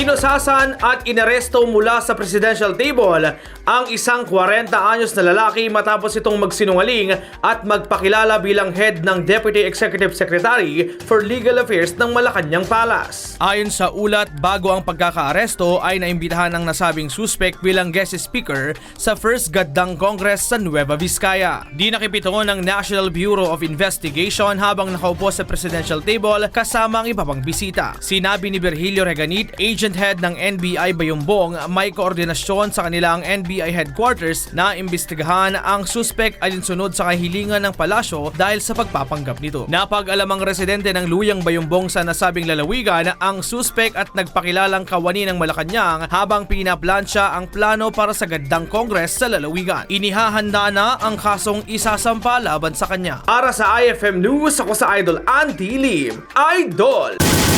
Inusasan at inaresto mula sa presidential table ang isang 40 anyos na lalaki matapos itong magsinungaling at magpakilala bilang head ng Deputy Executive Secretary for Legal Affairs ng Malacanang Palace. Ayon sa ulat, bago ang pagkakaaresto ay naimbitahan ng nasabing suspect bilang guest speaker sa First Gaddang Congress sa Nueva Vizcaya. Di nakipito ng National Bureau of Investigation habang nakaupo sa presidential table kasama ang iba pang bisita. Sinabi ni Virgilio Reganit, agent head ng NBI Bayumbong, may koordinasyon sa kanilang NBI headquarters na imbestigahan ang suspect alinsunod sa kahilingan ng palasyo dahil sa pagpapanggap nito. Napag-alamang residente ng Luyang Bayumbong sa nasabing lalawigan ang suspect at nagpakilalang kawani ng Malacanang habang pinaplansya ang plano para sa Gaddang Congress sa lalawigan. Inihahanda na ang kasong isasampa laban sa kanya. Para sa IFM News, ako sa Idol Andy Lim. Idol!